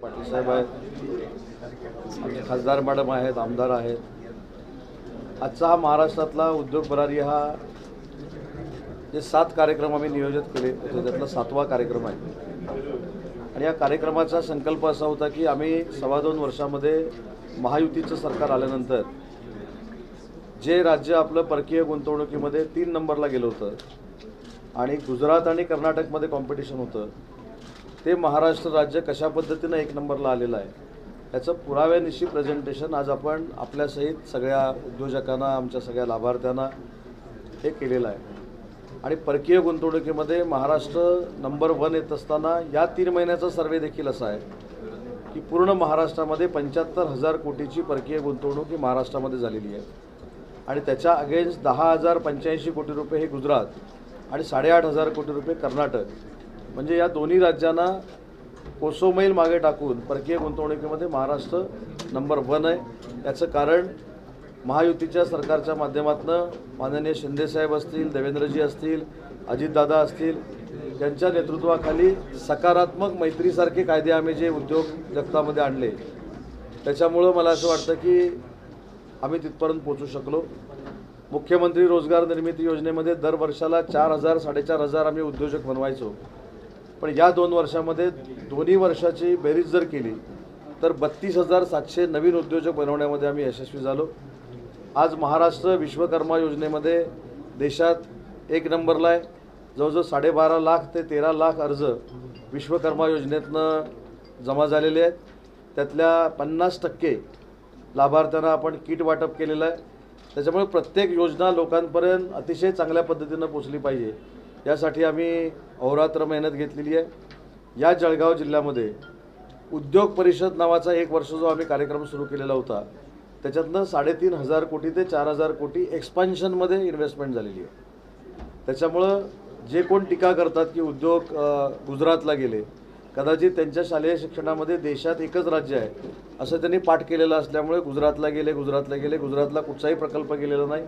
पाटील साहेब आहेत. आमचे खासदार मॅडम आहेत आमदार आहेत. आजचा हा महाराष्ट्रातला उद्योग भरारी हा जे सात कार्यक्रम आम्ही नियोजित केले होते त्यातला सातवा कार्यक्रम आहे. आणि या कार्यक्रमाचा संकल्प असा होता की आम्ही सव्वा दोन वर्षामध्ये महायुतीचं सरकार आल्यानंतर जे राज्य आपलं परकीय गुंतवणुकीमध्ये तीन नंबरला गेलं होतं आणि गुजरात आणि कर्नाटकमध्ये कॉम्पिटिशन होतं ते महाराष्ट्र राज्य कशा पद्धतीनं एक नंबरला आलेलं आहे याचं पुराव्यानिशी प्रेझेंटेशन आज आपण आपल्यासहित सगळ्या उद्योजकांना आमच्या सगळ्या लाभार्थ्यांना हे केलेलं आहे. आणि परकीय गुंतवणुकीमध्ये महाराष्ट्र नंबर वन येत असताना या तीन महिन्याचा सर्वे देखील असा आहे की पूर्ण महाराष्ट्रामध्ये पंच्याहत्तर हजार कोटीची परकीय गुंतवणूक ही महाराष्ट्रामध्ये झालेली आहे. आणि त्याच्या अगेन्स्ट दहा हजार पंच्याऐंशी कोटी रुपये हे गुजरात आणि साडेआठ हजार कोटी रुपये कर्नाटक. म्हणजे या दोन्ही राज्यांना कोसोमैल मागे टाकून परकीय गुंतवणुकीमध्ये महाराष्ट्र नंबर वन आहे. याचं कारण महायुतीच्या सरकारच्या माध्यमातून माननीय शिंदेसाहेब असतील देवेंद्रजी असतील अजितदादा असतील त्यांच्या नेतृत्वाखाली सकारात्मक मैत्रीसारखे कायदे आम्ही जे उद्योग जगतामध्ये आणले त्याच्यामुळं मला असं वाटतं की आम्ही तिथपर्यंत पोचू शकलो. मुख्यमंत्री रोजगार निर्मिती योजनेमध्ये दर वर्षाला चार हजार साडेचार हजार आम्ही उद्योजक बनवायचो. पण या दोन वर्षामध्ये दोन्ही वर्षाची बेरीज जर केली तर बत्तीस हजार सातशे नवीन उद्योजक बनवण्यामध्ये आम्ही यशस्वी झालो. आज महाराष्ट्र विश्वकर्मा योजनेमध्ये देशात एक नंबरला आहे. जवळजवळ साडेबारा लाख ते तेरा लाख अर्ज विश्वकर्मा योजनेतनं जमा झालेले आहेत. त्यातल्या पन्नास टक्के लाभार्थ्यांना आपण किट वाटप केलेलं आहे. त्याच्यामुळे प्रत्येक योजना लोकांपर्यंत अतिशय चांगल्या पद्धतीनं पोचली पाहिजे. यासाठी आम्ही अहोरात्र मेहनत घेतलेली आहे. या जळगाव जिल्ह्यामध्ये उद्योग परिषद नावाचा एक वर्ष जो आम्ही कार्यक्रम सुरू केलेला होता त्याच्यातनं साडेतीन हजार कोटी ते चार हजार कोटी एक्सपान्शनमध्ये इन्व्हेस्टमेंट झालेली आहे. त्याच्यामुळं जे कोण टीका करतात की उद्योग गुजरातला गेले कदाचित त्यांच्या शालेय शिक्षणामध्ये देशात एकच राज्य आहे असं त्यांनी पाठ केलेलं असल्यामुळे गुजरातला गेले गुजरातला गेले गुजरातला कुठचाही प्रकल्प गेलेला नाही.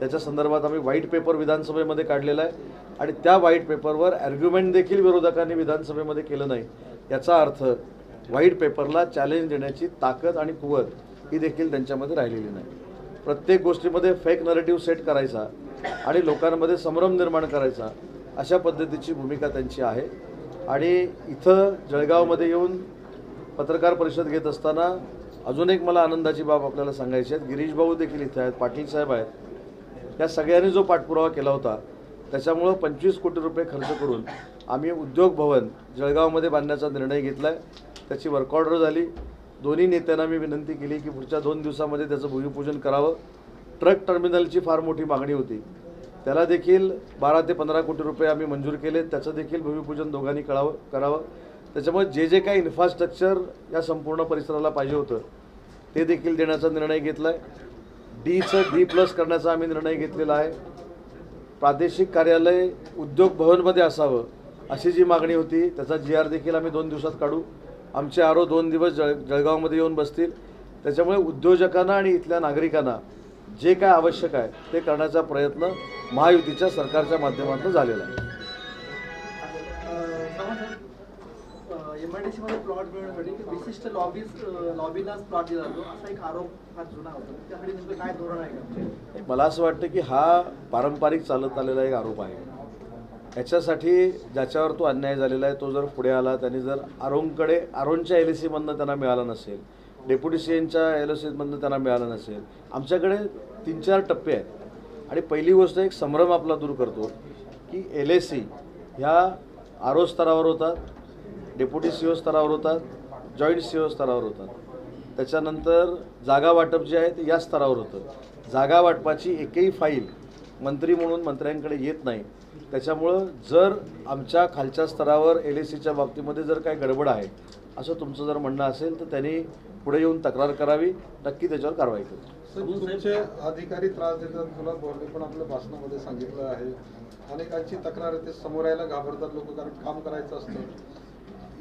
त्याच्या संदर्भात आम्ही व्हाईट पेपर विधानसभेमध्ये काढलेला आहे. आणि त्या व्हाईट पेपरवर ॲर्ग्युमेंट देखील विरोधकांनी विधानसभेमध्ये केलं नाही. याचा अर्थ व्हाईट पेपरला चॅलेंज देण्याची ताकद आणि कुवत ही देखील त्यांच्यामध्ये राहिलेली नाही. प्रत्येक गोष्टीमध्ये फेक नरेटिव्ह सेट करायचा आणि लोकांमध्ये संभ्रम निर्माण करायचा अशा पद्धतीची भूमिका त्यांची आहे. आणि इथं जळगावमध्ये येऊन पत्रकार परिषद घेत असताना अजून एक मला आनंदाची बाब आपल्याला सांगायची आहे. गिरीश भाऊ देखील इथे आहेत पाटील साहेब आहेत. या सगळ्यांनी जो पाठपुरावा केला होता त्याच्यामुळं पंचवीस कोटी रुपये खर्च करून आम्ही उद्योग भवन जळगावमध्ये बांधण्याचा निर्णय घेतला आहे त्याची वर्कऑर्डर झाली. दोन्ही नेत्यांना मी विनंती केली की पुढच्या दोन दिवसामध्ये त्याचं भूमिपूजन करावं. ट्रक टर्मिनलची फार मोठी मागणी होती. त्याला देखील बारा ते पंधरा कोटी रुपये आम्ही मंजूर केले. त्याचं देखील भूमिपूजन दोघांनी करावं करावं. त्याच्यामुळे जे जे काही इन्फ्रास्ट्रक्चर या संपूर्ण परिसराला पाहिजे होतं ते देखील देण्याचा निर्णय घेतला आहे डीचं डी प्लस करण्याचा आम्ही निर्णय घेतलेला आहे. प्रादेशिक कार्यालय उद्योग भवनमध्ये असावं अशी जी मागणी होती त्याचा जी आर देखील आम्ही दोन दिवसात काढू. आमचे आरो दोन दिवस जळ जळगावमध्ये येऊन बसतील. त्याच्यामुळे उद्योजकांना आणि इथल्या नागरिकांना जे काय आवश्यक आहे ते करण्याचा प्रयत्न महायुतीच्या सरकारच्या माध्यमातून झालेला आहे. एमआयडीसी मध्ये प्लॉट मिळवण्यासाठी विशिष्ट लॉबीज लॉबीलाच प्लॉट दिला जातो. असा एक आरोप फार जुना होता. त्यासाठी नेमकं काय धोरण आहे का? मला असं वाटतं की हा पारंपरिक चालत आलेला एक आरोप आहे. याच्यासाठी ज्याच्यावर तो अन्याय झालेला आहे तो जर पुढे आला त्यांनी जर आरोंकडे आरोनच्या एल ए सीमधनं त्यांना मिळाला नसेल डेप्युटी सी एनच्या एल सी सीमधनं त्यांना मिळालं नसेल आमच्याकडे तीन चार टप्पे आहेत. आणि पहिली गोष्ट एक संभ्रम आपला दूर करतो की एल ए सी ह्या आरो स्तरावर होतात डेप्युटी सी ओ स्तरावर होतात जॉईंट सी ओ स्तरावर होतात. त्याच्यानंतर जागा वाटप जे आहे ते या स्तरावर होतं. जागा वाटपाची एकही फाईल मंत्री म्हणून मंत्र्यांकडे येत नाही. त्याच्यामुळं जर आमच्या खालच्या स्तरावर एल ए सीच्या बाबतीमध्ये जर काही गडबड आहे असं तुमचं जर म्हणणं असेल तर त्यांनी पुढे येऊन तक्रार करावी. नक्की त्याच्यावर कारवाई करू. तुमचे अधिकारी त्रास देतात तुला बोलले पण आपल्या भाषणामध्ये सांगितलं आहे. अनेकांची तक्रार येते समोर यायला घाबरतात लोक कारण काम करायचं असतं.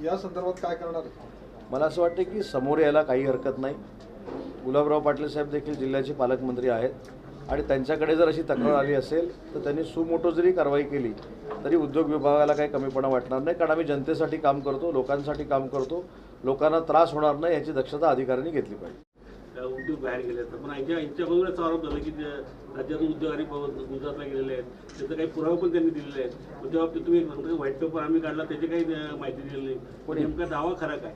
या संदर्भात काय करणार मला असं वाटतं की समोर यायला काही हरकत नाही. गुलाबराव पाटील साहेब देखील जिल्ह्याचे पालकमंत्री आहेत आणि त्यांच्याकडे जर अशी तक्रार आली असेल तर त्यांनी सुमोटो जरी कारवाई केली तरी उद्योग विभागाला काही कमीपणा वाटणार नाही कारण आम्ही जनतेसाठी काम करतो लोकांसाठी काम करतो. लोकांना त्रास होणार नाही याची दक्षता अधिकाऱ्यांनी घेतली पाहिजे. उद्योग बाहेर गेले आहेत. पण यांच्या यांच्याबरोबरच आरोप झाला की ते राज्यातून उद्योगारी गुजरातला गेलेले आहेत. त्याचा काही पुरावा पण त्यांनी दिलेले आहेत. मग त्या बाबतीत तुम्ही म्हणता व्हाईट पेपर आम्ही काढला त्याची काही माहिती दिली नाही. पण नेमका दावा खरा काय?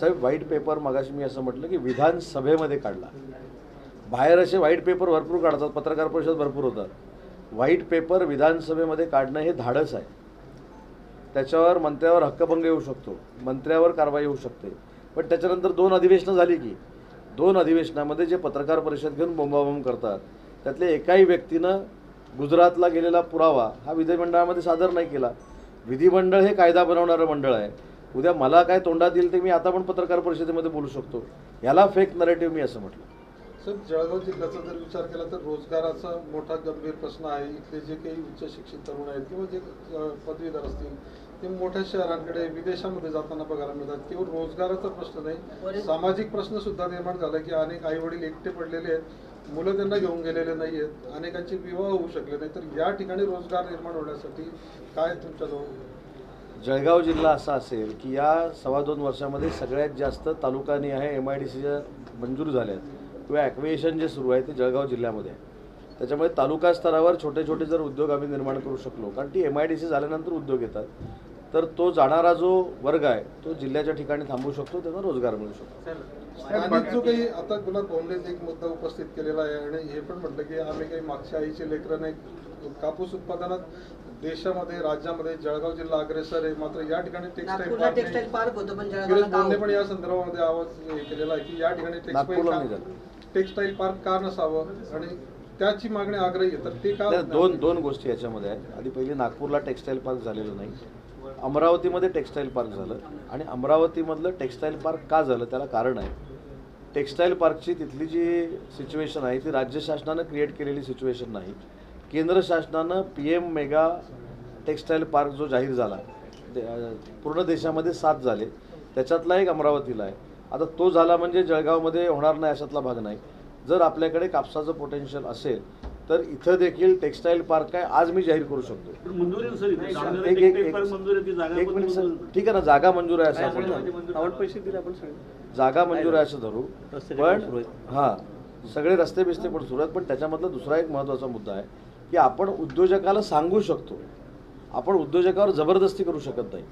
साहेब व्हाईट पेपर मगाशी मी असं म्हटलं की विधानसभेमध्ये काढला. बाहेर असे व्हाईट पेपर भरपूर काढतात पत्रकार परिषद भरपूर होतात. व्हाईट पेपर विधानसभेमध्ये काढणं हे धाडस आहे. त्याच्यावर मंत्र्यावर हक्कभंग येऊ शकतो. मंत्र्यावर कारवाई होऊ शकते. पण त्याच्यानंतर दोन अधिवेशनं झाली की दोन अधिवेशनामध्ये जे पत्रकार परिषद घेऊन बोंबाबोंब करतात त्यातल्या एकाही व्यक्तीनं गुजरातला गेलेला पुरावा हा विधिमंडळामध्ये सादर नाही केला. विधिमंडळ हे कायदा बनवणारं मंडळ आहे. उद्या मला काय तोंडात येईल ते मी आता पण पत्रकार परिषदेमध्ये बोलू शकतो. याला फेक नरेटिव्ह मी असं म्हटलं. सर जळगाव जिल्ह्याचा जर विचार केला तर रोजगाराचा मोठा गंभीर प्रश्न आहे. इथले जे काही उच्च शिक्षित तरुण आहेत किंवा जे पदवीधर असतील ते मोठ्या शहरांकडे विदेशामध्ये जाताना बघायला मिळतात. केवळ रोजगाराचा प्रश्न नाही. सामाजिक प्रश्न सुद्धा निर्माण झाला की अनेक आई वडील एकटे पडलेले आहेत. मुलं त्यांना घेऊन गेलेले नाही आहेत. अनेकांचे विवाह होऊ शकले नाही तर या ठिकाणी रोजगार निर्माण होण्यासाठी काय तुमच्याजवळ जळगाव जिल्हा असा असेल की या सव्वा दोन वर्षामध्ये सगळ्यात जास्त तालुकानी आहे एम आय डी सीच्या मंजूर झाल्या आहेत किंवा ॲक्विएशन जे सुरू आहे ते जळगाव जिल्ह्यामध्ये आहे. त्याच्यामुळे तालुका स्तरावर छोटे छोटे जर उद्योग आम्ही निर्माण करू शकलो कारण ती एम आय डी सी झाल्यानंतर उद्योग येतात तर तो जाणारा जो वर्ग आहे तो जिल्ह्याच्या ठिकाणी थांबू शकतो त्यांना रोजगार मिळू शकतो. स्थानिक जो काही आता गुलाब भाऊंनीच एक मुद्दा उपस्थित केलेला आहे आणि हे पण म्हटलं की आम्ही काही मागच्या आईचे लेकरं नाही कापूस उत्पादनात देशामध्ये राज्यामध्ये जळगाव जिल्हा अग्रेसर आहे मात्र या ठिकाणी टेक्सटाईल टेक्सटाईल पार्क होतं पण या संदर्भामध्ये आवाज हे केलेला आहे की या ठिकाणी टेक्सटाईल. टेक्सटाईल पार्क का नसावं? आणि त्याची मागणी आग्रही आहे. तर ते का त्या होत दोन? दोन गोष्टी याच्यामध्ये आहेत. आधी पहिली नागपूरला टेक्स्टाईल पार्क झालेलं नाही. अमरावतीमध्ये टेक्स्टाईल पार्क झालं. आणि अमरावतीमधलं टेक्स्टाईल पार्क का झालं? त्याला कारण आहे. टेक्स्टाईल पार्कची तिथली जी सिच्युएशन आहे ती राज्य शासनानं क्रिएट केलेली सिच्युएशन नाही. केंद्र शासनानं P M mega textile park जो जाहीर झाला पूर्ण देशामध्ये सात झाले. त्याच्यातला एक अमरावतीला आहे. आता तो झाला म्हणजे जळगावमध्ये होणार नाही अशातला भाग नाही. जर आपल्याकडे कापसाचं पोटेन्शियल असेल तर इथं देखील टेक्स्टाईल पार्क आहे आज मी जाहीर करू शकतो एक एक एक मिनिट सर. ठीक आहे ना जागा मंजूर आहे असं आपण धरू. मंजूर पैसे दिले आपण सगळे जागा मंजूर आहे असं धरू रस्ते पण. हां सगळे रस्ते बिस्ते पण सुरू आहेत पण त्याच्यामधला दुसरा एक महत्त्वाचा मुद्दा आहे की आपण उद्योजकाला सांगू शकतो आपण उद्योजकावर जबरदस्ती करू शकत नाही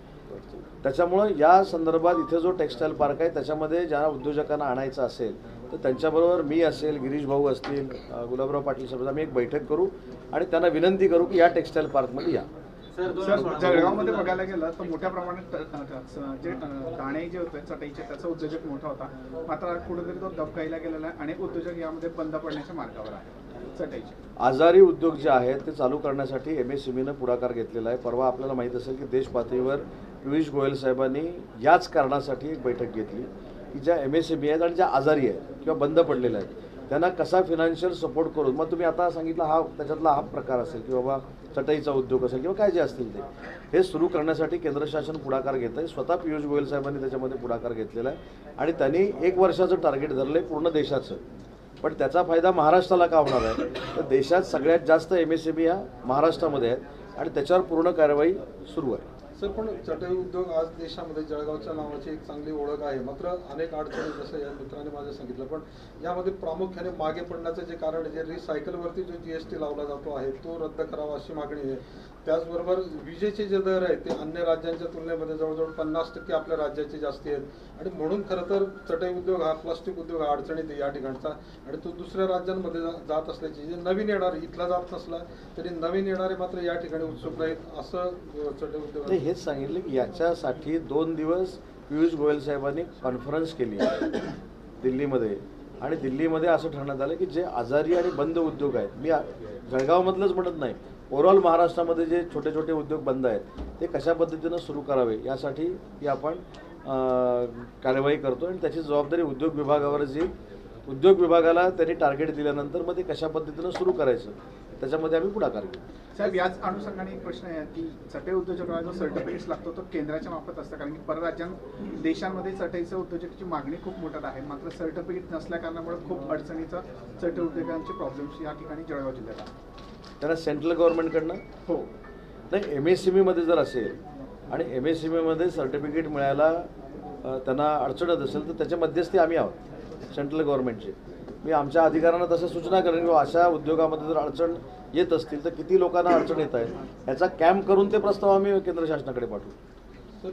त्याच्यामुळं या संदर्भात इथे जो टेक्स्टाईल पार्क आहे त्याच्यामध्ये ज्या उद्योजकांना आणायचं असेल तर त्यांच्याबरोबर मी असेल गिरीश भाऊ असतील गुलाबराव पाटील साहेब आम्ही एक बैठक करू आणि त्यांना विनंती करू की या टेक्स्टाईल पार्कमध्ये या. सर जळगावमध्ये बघायला गेलं तर मोठ्या प्रमाणात जे दाणे जे होते चटईचे त्याचा उद्योजक मोठा होता. मात्र कुठेतरी तो दबकाईला गेलेला आहे आणि उद्योजक यामध्ये बंद पडण्याच्या मार्गावर आहे चटईचे. आजारी उद्योग जे आहेत ते चालू करण्यासाठी एम एस सीमीनं पुढाकार घेतलेला आहे. परवा आपल्याला माहीत असेल की देश पातळीवर पियुष गोयल साहेबांनी याच कारणासाठी एक बैठक घेतली. की ज्या एम एस एम आहेत आणि ज्या आजारी आहेत किंवा बंद पडलेल्या आहेत त्यांना कसा फिनान्शियल सपोर्ट करून मग तुम्ही आता सांगितलं हा त्याच्यातला हा प्रकार असेल की बाबा चटईचा उद्योग असेल किंवा काय जे असतील ते. हे सुरू करण्यासाठी केंद्र शासन पुढाकार घेत आहे. स्वतः पियुष गोयल साहेबांनी त्याच्यामध्ये पुढाकार घेतलेला आहे. आणि त्यांनी एक वर्षाचं टार्गेट धरलं आहे पूर्ण देशाचं. पण त्याचा फायदा महाराष्ट्राला का होणार आहे? तर देशात सगळ्यात जास्त एम एस एम ह्या महाराष्ट्रामध्ये आहेत आणि त्याच्यावर पूर्ण कारवाई सुरू आहे. सर पण चटई उद्योग आज देशामध्ये जळगावच्या नावाची एक चांगली ओळख आहे. मात्र अनेक अडचणी जसं या मित्राने माझं सांगितलं पण यामध्ये प्रामुख्याने मागे पडण्याचं जे कारण आहे, जे रिसायकलवरती जो जीएसटी लावला जातो आहे तो रद्द करावा अशी मागणी आहे. त्याचबरोबर विजेचे जे दर आहेत ते अन्य राज्यांच्या तुलनेमध्ये जवळजवळ पन्नास टक्के आपल्या राज्याचे जास्ती आहेत. आणि म्हणून खरं तर चटई उद्योग हा प्लास्टिक उद्योग हा अडचणीत आहे या ठिकाणचा. आणि तो दुसऱ्या राज्यांमध्ये जा- जात असल्याची जे नवीन येणारे इथला जात नसला तरी नवीन येणारे मात्र या ठिकाणी उत्सुक नाहीत असं चटई उद्योग हेच सांगितलं की याच्यासाठी दोन दिवस पियुष गोयल साहेबांनी कॉन्फरन्स केली दिल्लीमध्ये. आणि दिल्लीमध्ये असं ठरवण्यात आलं की जे आजारी आणि बंद उद्योग आहेत मी जळगावमधलंच म्हणत नाही ओव्हरऑल महाराष्ट्रामध्ये जे छोटे छोटे उद्योग बंद आहेत ते कशा पद्धतीनं सुरू करावे यासाठी ही आपण कार्यवाही करतो आणि त्याची जबाबदारी उद्योग विभागावर जी उद्योग विभागाला त्यांनी टार्गेट दिल्यानंतर मग ते कशा पद्धतीनं सुरू करायचं त्याच्यामध्ये आम्ही पुढाकार घेऊ. साहेब याच अनुषंगाने एक प्रश्न आहे की चटई उद्योजकाला जो सर्टिफिकेट लागतो तो केंद्राच्या मार्फत असतं. कारण की परराज्यां देशांमध्ये चटईचं उद्योजकाची मागणी खूप मोठ्यात आहे. मात्र सर्टिफिकेट नसल्या कारणामुळे खूप अडचणीचा चटई उद्योगांचे प्रॉब्लेम्स या ठिकाणी जळगाव जिल्ह्यात आहे. त्यांना सेंट्रल गव्हर्नमेंटकडनं? हो. नाही एम एस सी बीमध्ये जर असेल आणि एम एस सी बीमध्ये सर्टिफिकेट मिळायला त्यांना अडचणत असेल तर त्याच्या मध्यस्थी आम्ही आहोत सेंट्रल गव्हर्नमेंटचे. मी आमच्या अधिकाऱ्यांना तसं सूचना करेन की अशा उद्योगामध्ये जर अडचण येत असतील तर किती लोकांना अडचण येत आहे याचा कॅम्प करून ते प्रस्ताव आम्ही केंद्र शासनाकडे पाठवू.